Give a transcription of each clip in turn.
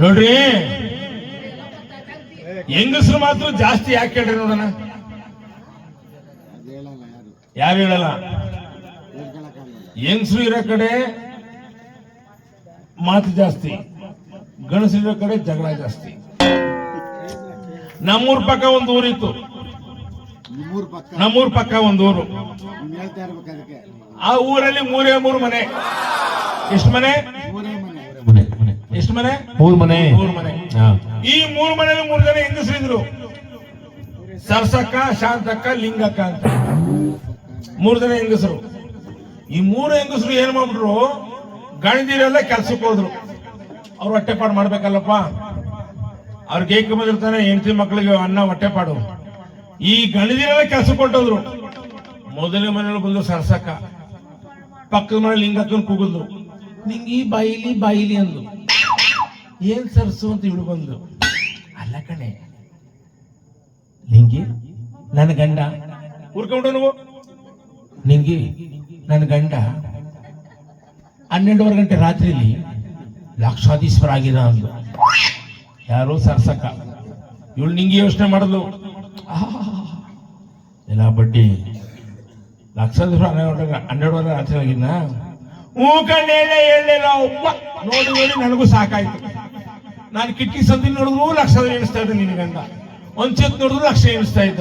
ನೋಡ್ರಿ. ಹೆಂಗಸರು ಮಾತ್ರ ಜಾಸ್ತಿ ಯಾಕೆ ಹೇಳ್ರಿ ನೋಡೋಣ ಯಾರು ಹೇಳಲ್ಲ? ಹೆಂಗಸರು ಇರೋ ಕಡೆ ಮಾತು ಜಾಸ್ತಿ ಗಣಸರು ಇರೋ ಕಡೆ ಜಗಳ ಜಾಸ್ತಿ. ನಮ್ಮೂರ್ ಪಕ್ಕ ಒಂದು ಊರಿತ್ತು. ನಿಮ್ಮೂರ್ ಪಕ್ಕ ಒಂದು ಊರು. ಆ ಊರಲ್ಲಿ ಮೂರೇ ಮೂರು ಮನೆ. ಎಷ್ಟು ಮನೆ? ಎಷ್ಟು ಮನೆ? ಮೂರ್ ಮನೆ. ಮೂರು ಮನೆ. ಈ ಮೂರು ಮನೆಯಲ್ಲಿ ಮೂರು ಜನ ಹೆಂಗಸರಿದ್ರು ಸರ್ಸಕ್ಕ ಶಾಂತಕ್ಕ ಲಿಂಗಕ್ಕ ಅಂತ. ಮೂರು ಜನ ಹೆಂಗಸರು. ಈ ಮೂರು ಹೆಂಗಸರು ಏನ್ ಮಾಡ್ಬಿಟ್ರು? ಗಣದಿರೆಲ್ಲ ಕೆಲ್ಸಕ್ಕೆ ಹೋದ್ರು. ಅವ್ರು ಹೊಟ್ಟೆಪಾಡು ಮಾಡ್ಬೇಕಲ್ಲಪ್ಪ. ಅವ್ರಿಗೆ ಏಕ ಬಂದಿರ್ತಾನೆ ಹೆಂಡತಿ ಮಕ್ಕಳಿಗೆ ಅನ್ನ ಹೊಟ್ಟೆಪಾಡು ಈ ಗಣದಿರೆಲ್ಲ ಕೆಲ್ಸಕ್ಕೆ ಹೊಟ್ಟೋದ್ರು ಮೊದಲನೇ ಮನೆಯಲ್ಲಿ ಬಂದ್ರು ಸರ್ಸಕ್ಕ. ಪಕ್ಕದ ಮನೆ ಲಿಂಗಕ್ಕನ್ ಕೂಗಿದ್ರು. ನಿಂಗೆ ಬಾಯಿಲಿ ಬಾಯಿಲಿ ಅಂದು ಏನ್ ಸರ್ಸು ಅಂತ ಇವಳು ಬಂದು ಅಲ್ಲ ಕಣೆ ನಿಂಗೆ ನನ್ನ ಗಂಡ ಊರ್ಕೊಂಡು ನೀವು? ನಿಂಗೆ ನನ್ನ ಗಂಡ ಹನ್ನೆರಡುವರೆ ಗಂಟೆ ರಾತ್ರಿಲಿ ಲಕ್ಷಾಧೀಶ್ವರ ಆಗಿದ ಅಂದು. ಯಾರು ಸರ್ಸಕ್ಕ ಇವಳು ನಿಂಗೆ ಯೋಚನೆ ಮಾಡಿದ್ಲು. ಎಲ್ಲ ಬಡ್ಡಿ ಲಕ್ಷಾಧೀಶ್ವರ ಹನ್ನೆರಡು ಹನ್ನೆರಡುವರೆ ರಾತ್ರಿ ಆಗಿದ್ನ? ಹೂ ಕಣ್ಣೇಳೆ ಹೇಳಲಿಲ್ಲ ಒಬ್ಬ ನೋಡಿ ನೋಡಿ ನನಗೂ ಸಾಕಾಯ್ತು. ನಾನು ಕಿಟಕಿ ಸಂದಿ ನೋಡಿದ್ರು ಲಕ್ಷ ಎಣಿಸ್ತಾ ಇದ್ದ ನಿನ್ನ ಗಂಡ. ಒಂದ್ ಚೇತ್ ನೋಡಿದ್ರು ಲಕ್ಷ ಎಣಿಸ್ತಾ ಇದ್ದ.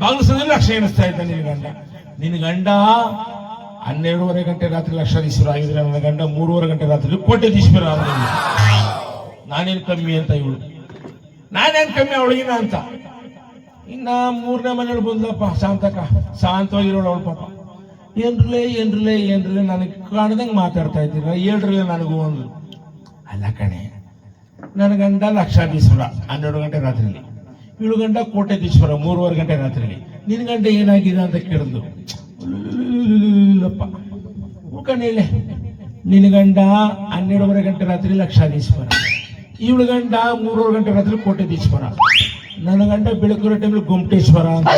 ಬಾಗಿಲು ಸಂದಿ ಲಕ್ಷ ಎಣಿಸ್ತಾ ಇದ್ದ ನಿನ್ನ ಗಂಡ. ನಿನ್ನ ಗಂಡ ಹನ್ನೆರಡೂವರೆ ಗಂಟೆ ರಾತ್ರಿ ಲಕ್ಷಾಧೀಶ್ವರ ಆಗಿದ್ರೆ ನನ್ನ ಗಂಡ ಮೂರುವರೆ ಗಂಟೆ ರಾತ್ರಿ ಕೋಟ್ಯಾಧೀಶ್ವರ ಆದ್ರೆ ನಾನೇನು ಕಮ್ಮಿ ಅಂತ ಇವಳು. ನಾನೇನು ಕಮ್ಮಿ ಅವಳಿಗಿನ ಅಂತ. ಇನ್ನ ಮೂರನೇ ಮನೇಲಿ ಬಂದಪ್ಪ ಶಾಂತಕ ಶಾಂತವಾಗಿರೋಳು ಅವಳು ಪಾಪ. ಏನ್ರಲೇ ಏನ್ರಲೇ ಏನ್ರಲೇ ನನಗೆ ಕಾಣದಂಗೆ ಮಾತಾಡ್ತಾ ಇದ್ದೀರ? ಹೇಳ್ರಲೇ ನನಗೂ ಒಂದು. ಅಲ್ಲ ಕಣೆ ನನ್ನ ಗಂಡ ಲಕ್ಷಾಧೀಶ್ವರ, ಹನ್ನೆರಡು ಗಂಟೆ ರಾತ್ರಿಲಿ. ಏಳು ಕೋಟೆ ದೀಶ್ವರ ಮೂರುವರೆ ಗಂಟೆ ರಾತ್ರಿಯಲ್ಲಿ ನಿನ್ನ ಗಂಡ ಏನಾಗಿದೆ ಅಂತ ಕೇಳಿದ್ರು ಕಣೇಳೆ ನಿನ್ನ ಗಂಡ ಹನ್ನೆರಡುವರೆ ಗಂಟೆ ರಾತ್ರಿ ಲಕ್ಷಾಧೀಶ್ವರ. ಏಳು ಗಂಡ ಮೂರುವರೆ ಗಂಟೆ ರಾತ್ರಿ ಕೋಟೆದೀಶ್ವರ ನನ್ನ ಗಂಡ ಬೆಳಕಿರೋ ಟೈಮಲ್ಲಿ ಗೊಮಟೇಶ್ವರ ಅಂತ.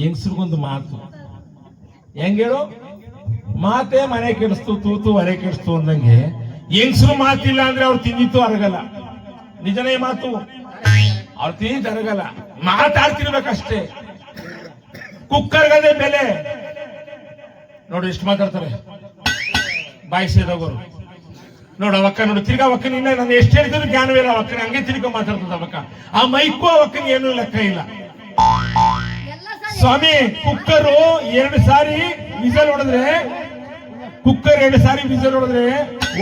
ಹೆಂಗಸ್ರಿಗೊಂದು ಮಾತು. ಹೆಂಗೇಳು ಹೇಳು? ಮಾತೇ ಮನೆ ಕೆಡಿಸ್ತು, ತೂತು ಹೊರೆ ಕೆಡಿಸ್ತು ಅಂದಂಗೆ ಹೆಂಗಸರು ಮಾತಿಲ್ಲ ಅಂದ್ರೆ ಅವ್ರು ತಿಂದಿತ್ತು ಅರಗಲ್ಲ. ನಿಜನೇ ಮಾತು? ಅವ್ರು ತಿಂದಿದ್ದು ಅರಗಲ್ಲ. ಮಾತಾಡ್ತಿರ್ಬೇಕಷ್ಟೇ. ಕುಕ್ಕರ್ಗದೆ ಬೆಲೆ. ನೋಡಿ ಎಷ್ಟು ಮಾತಾಡ್ತಾರೆ? ಬಾಯಿ ಸೇದೋಗೋರು. ನೋಡು ಅವಕ್ಕ ನೋಡು ತಿರ್ಗಾ ಅವಕ್ಕನಿಲ್ಲ ನಾನು ಎಷ್ಟು ಹೇಳಿದ್ರು ಜ್ಞಾನವೇ ಇಲ್ಲ ಅವಕ್ಕನ ಹಂಗೆ ತಿರ್ಗಾ ಮಾತಾಡ್ತದ ಅವಕ್ಕ. ಆ ಮೈಕು ಅವಕ್ಕನ ಏನು ಲೆಕ್ಕ ಇಲ್ಲ. ಸ್ವಾಮಿ ಕುಕ್ಕರು ಎರಡು ಸಾರಿ ವಿಸಲ್ ಹೊಡೆದ್ರೆ ಕುಕ್ಕರ್ ಎರಡು ಸಾರಿ ಬಿಸಿಲು ಹೊಡೆದ್ರೆ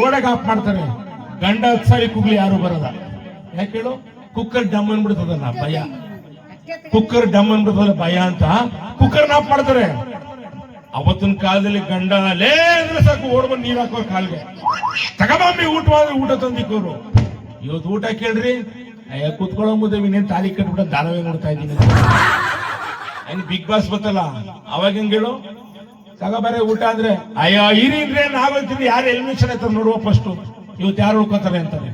ಓಡಕ್ ಆಫ್ ಮಾಡ್ತಾರೆ. ಗಂಡ ಹತ್ತು ಸಾರಿ ಕುಗ್ಲಿ ಯಾರು ಬರಲ್ಲ. ಯಾಕೆ ಹೇಳು? ಕುಕ್ಕರ್ ಡಮ್ ಅನ್ಬಿಡ್ತದಲ್ಲ, ಭಯ. ಕುಕ್ಕರ್ ಡಮ್ ಅನ್ಬಿಡ್ತದ ಭಯ ಅಂತ ಕುಕ್ಕರ್ ಆಫ್ ಮಾಡ್ತಾರೆ. ಅವತ್ತಿನ ಕಾಲದಲ್ಲಿ ಗಂಡ ಅಲ್ಲೇ ಅಂದ್ರೆ ಸಾಕು, ಓಡ್ಬಂದು ನೀರ್ ಹಾಕೋ ಕಾಲ್ಗೆ. ತಗಬಮ್ಮಿ ಊಟ ಊಟ ತಂದಿಕ್ಕೋರು. ಇವತ್ತು ಊಟ ಕೇಳ್ರಿ? ಅಯ್ಯ, ಕುತ್ಕೊಳ್ಳೋ ಮುದ್ದೆ, ಇನ್ನೇನ್ ತಾಲಿ ಕಟ್ಬಿಟ್ಟು ಧಾರಾವಾಹಿ ನೋಡ್ತಾ ಇದ್ದೀನಿ. ಬಿಗ್ ಬಾಸ್ ಗೊತ್ತಲ್ಲ ಅವಾಗ ಹೆಂಗ್ ಹೇಳು? ತಗೋಬಾರೆ ಊಟ ಅಂದ್ರೆ, ಅಯ್ಯೋ ಇರಿದ್ರೆ ನಾವಂತೀನಿ ಯಾರು ಎಲಿಮಿನೇಷನ್ ಆಯ್ತಾರೆ ನೋಡುವ ಫಸ್ಟ್ ಇವತ್ತು ಯಾರು ಉಳ್ಕೊತಾರೆ ಅಂತಾರೆ?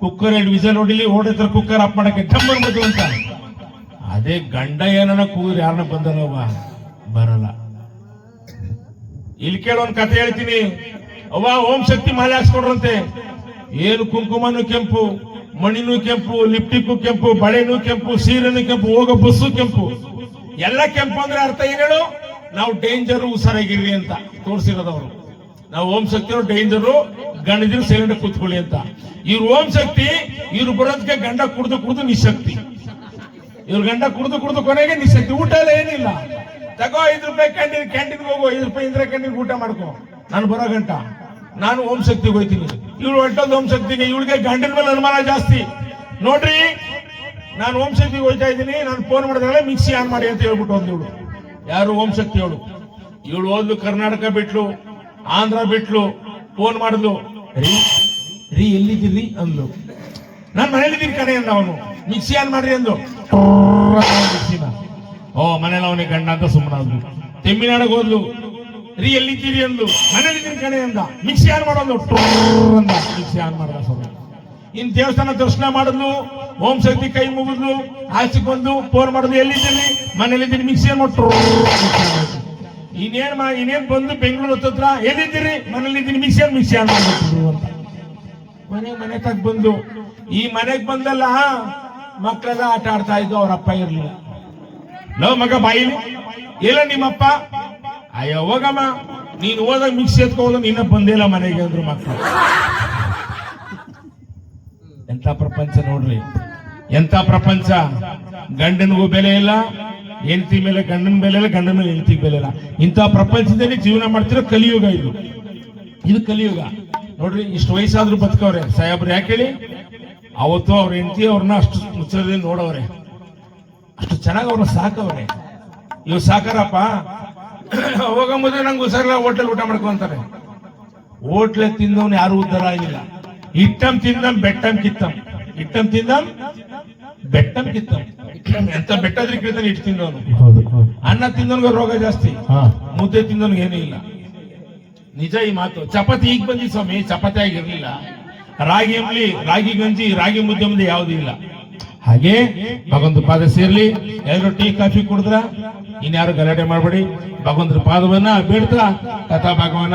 ಕುಕ್ಕರ್ ಎರಡು ವಿಸಲ್ ಹೊಡಿಲಿ ಓಡಿದ್ರೆ ಕುಕ್ಕರ್ ಆಫ್ ಮಾಡಕ್ಕೆ ಡಮ್ ಅನ್ಬೋದು ಅಂತ. ಅದೇ ಗಂಡ ಏನನ ಕೂಗ್ರಿ, ಯಾರನ್ನ ಬಂದಲ್ಲವ ಬರಲ್ಲ. ಇಲ್ಲಿ ಕೇಳೋ ಒಂದ್ ಕತೆ ಹೇಳ್ತೀನಿ. ಅವ್ವ, ಓಂ ಶಕ್ತಿ ಮಾಲೆ ಹಾಕ್ಸ್ಕೊಡ್ರಂತೆ ಏನು ಕುಂಕುಮನು ಕೆಂಪು ಮಣಿನೂ ಕೆಂಪು ಲಿಪ್ಟಿಕ್ ಕೆಂಪು, ಬಳೆನೂ ಕೆಂಪು, ಸೀರೆನೂ ಕೆಂಪು, ಹೋಗೋ ಬಸ್ಸು ಕೆಂಪು. ಎಲ್ಲ ಕೆಂಪು ಅಂದ್ರೆ ಅರ್ಥ ಏನೇಳು ನಾವು ಡೇಂಜರ್ ಹುಷಾರಾಗಿರ್ಲಿ ಅಂತ ತೋರಿಸಿರೋದವರು. ನಾವು ಓಂ ಶಕ್ತಿ ಡೇಂಜರು ಗಂಡದಿರು ಸೈಲೆಂಟ್ ಕೂತ್ಕೊಳ್ಳಿ ಅಂತ. ಇವ್ರು ಓಂ ಶಕ್ತಿ, ಇವ್ರು ಬರೋದಕ್ಕೆ ಗಂಡ ಕುಡಿದು ಕುಡಿದು ನಿಶಕ್ತಿ. ಇವ್ರ ಗಂಡ ಕುಡಿದು ಕುಡಿದು ಕೊನೆಗೆ ನಿಶಕ್ತಿ. ಊಟ ಎಲ್ಲ ಏನಿಲ್ಲ. ತಗೋ ಐದು ರೂಪಾಯಿ ಕ್ಯಾಂಟೀನ್ ಕ್ಯಾಂಟೀನ್ ಹೋಗೋ, ಐದು ರೂಪಾಯಿ ಇಂದ್ರ ಕ್ಯಾಂಟೀನ್ ಊಟ ಮಾಡ್ಕೋ. ನಾನು ಬರೋ ಗಂಟ. ನಾನು ಓಂ ಶಕ್ತಿಗೆ ಹೋಯ್ತೀನಿ ಇವ್ಳು ಹೊಟ್ಟದ ಓಂ ಶಕ್ತಿಗೆ, ಇವಳಿಗೆ ಗಂಡನ ಮೇಲೆ ಅನುಮಾನ ಜಾಸ್ತಿ. ನೋಡ್ರಿ, ನಾನು ಓಂ ಶಕ್ತಿಗೆ ಹೋಯ್ತಾ ಇದ್ದೀನಿ. ನಾನು ಫೋನ್ ಮಾಡಿದ್ರೆ ಮಿಕ್ಸಿ ಆನ್ ಮಾಡಿ ಅಂತ ಹೇಳ್ಬಿಟ್ಟು ಒಂದು ಯಾರು ಓಂ ಶಕ್ತಿ ಅವಳು? ಇವಳು ಓದ್ಲು ಕರ್ನಾಟಕ ಬಿಟ್ಲು, ಆಂಧ್ರ ಬಿಟ್ಲು, ಫೋನ್ ಮಾಡಿದ್ಲು, ರೀ ರೀ ಎಲ್ಲಿದ್ದೀರಿ ಅಂದ್ಲು. ನಾನು ಮನೇಲಿದ್ದೀನಿ ಕಣೆ ಅಂದ ಅವನು. ಮಿಕ್ಸಿ ಆನ್ ಮಾಡ್ರಿ ಅಂದು ಮಿಕ್ಸಿನ. ಓ, ಮನೇಲಿ ಅವನಿಗೆ ಗಂಡ ಅಂತ ಸುಮ್ಮನಾದ್ಲು ತೆಮ್ಮಿನಾಡಕ್ ಹೋದ್ಲು ರೀ ಎಲ್ಲಿದ್ದೀರಿ ಅಂದ್ಲು. ಮನೇಲಿದ್ದೀನಿ ಕಣೆ ಅಂದ. ಮಿಕ್ಸಿ ಆನ್ ಮಾಡೋದು ಅಂದ. ಮಿಕ್ಸಿ ಆನ್ ಮಾಡ್ದ ಇನ್ ದೇವಸ್ಥಾನ ದರ್ಶನ ಮಾಡಿದ್ಲು. ಓಂ ಶಕ್ತಿ ಕೈ ಮುಗಿದ್ಲು ಆಚೆಗೆ ಬಂದು ಫೋನ್ ಮಾಡಿದ್ಲು ಎಲ್ಲಿದ್ದೀನಿ? ಮನೇಲಿದ್ದೀನಿ ಮಿಕ್ಸಿ ಮಾಡ್ರು ಇನ್ನೇನ್ ಮಾ, ಇನ್ನೇನ್ ಬಂದು ಬೆಂಗಳೂರು ಹತ್ತತ್ರ? ಎಲ್ಲಿದ್ದೀರಿ? ಮನೇಲಿದ್ದೀನಿ ಮಿಕ್ಸರ್ ಮಿಕ್ಸರ್ ಮಾಡ್ಬಿಟ್ರು ಅಂತ. ಮನೆ ಮನೆ ತಗ್ ಬಂದು. ಈ ಮನೆಗೆ ಬಂದಲ್ಲ, ಮಕ್ಕಳೆಲ್ಲ ಆಟ ಆಡ್ತಾ ಇದ್ದು ಅವ್ರ ಅಪ್ಪ ಇರ್ಲಿಲ್ಲ ಲವ್ ಮಗ ಬಾಯಿ ಎಲ್ಲ ನಿಮ್ಮಪ್ಪ? ಅಯ್ಯೋ, ಹೋಗಮ್ಮ. ನೀನು ಹೋದಾಗ ಮಿಕ್ಸಿ ಎತ್ಕೊಂಡು ನಿನ್ನ ಬಂದಿಲ್ಲ ಮನೆಗೆ ಅಂದ್ರು ಮಕ್ಕಳು ಎಂತ ಪ್ರಪಂಚ ನೋಡ್ರಿ? ಎಂತ ಪ್ರಪಂಚ? ಗಂಡನಿಗೂ ಬೆಲೆ ಇಲ್ಲ, ಹೆಂಡತಿ ಮೇಲೆ ಗಂಡನ ಬೆಲೆ ಇಲ್ಲ, ಗಂಡನ ಹೆಂಡತಿ ಬೆಲೆ ಇಲ್ಲ. ಇಂಥ ಪ್ರಪಂಚದಲ್ಲಿ ಜೀವನ ಮಾಡ್ತಿರೋ ಕಲಿಯುಗ ಇದು. ಇದು ಕಲಿಯುಗ. ನೋಡ್ರಿ, ಇಷ್ಟು ವಯಸ್ಸಾದ್ರೂ ಬದುಕವ್ರೆ. ಸಾಹೇಬ್ರು, ಯಾಕೆ ಹೇಳಿ? ಅವತ್ತು ಅವ್ರ ಹೆಂಡತಿ ಅವ್ರನ್ನ ಅಷ್ಟು ಮುಚ್ಚರದಲ್ಲಿ ನೋಡವ್ರೆ. ಅಷ್ಟು ಚೆನ್ನಾಗಿ ಅವ್ರನ್ನ ಸಾಕವ್ರೆ. ಇವ್ ಸಾಕಾರಪ್ಪ? ಹೋಗ ಮುಂದೆ ನಂಗೆ ಹುಷಾರಿಲ್ಲ ಹೋಟೆಲ್ ಊಟ ಮಾಡ್ಕೊಂತಾರೆ ಹೋಟ್ಲೆ ತಿಂದವನು ಯಾರು ಉದ್ದಾರ ಆಗಿಲ್ಲ. ಇಟ್ಟಂ ತಿಂದಂ ಬೆಟ್ಟಂ ಕಿತ್ತಂ. ಇಟ್ಟಂ ತಿಂದಂ ಬೆಟ್ಟಂ ಕಿತ್ತಂ. ಎಂತ ಬೆಟ್ಟದ್ರೆ ಕೇಳ್ತಾನೆ ಇಟ್ಟು ತಿಂದವನು? ಅನ್ನ ತಿಂದವನ್ಗೆ ರೋಗ ಜಾಸ್ತಿ. ಮುದ್ದೆ ತಿಂದವನ್ಗೆ ಏನೂ ಇಲ್ಲ. ನಿಜ ಈ ಮಾತು. ಚಪಾತಿ ಈಗ ಬಂದಿ ಸ್ವಾಮಿ ಚಪಾತಿ ಆಗಿರ್ಲಿಲ್ಲ. ರಾಗಿ ಅಂಬ್ಲಿ ರಾಗಿ ಗಂಜಿ ರಾಗಿ ಮುದ್ದೆ ಮುಂದೆ ಯಾವುದೂ ಇಲ್ಲ. ಹಾಗೆ ಭಗವಂತ ಪಾದ ಸೇರ್ಲಿ ಎಲ್ಲರೂ ಟೀ ಕಾಫಿ ಕುಡಿದ್ರ ಇನ್ಯಾರು ಗಲಾಟೆ ಮಾಡಬೇಡಿ. ಭಗವಂತರ ಪಾದವನ್ನ ಬೇಡ್ತಾ ಕಥಾ ಭಗವಾನ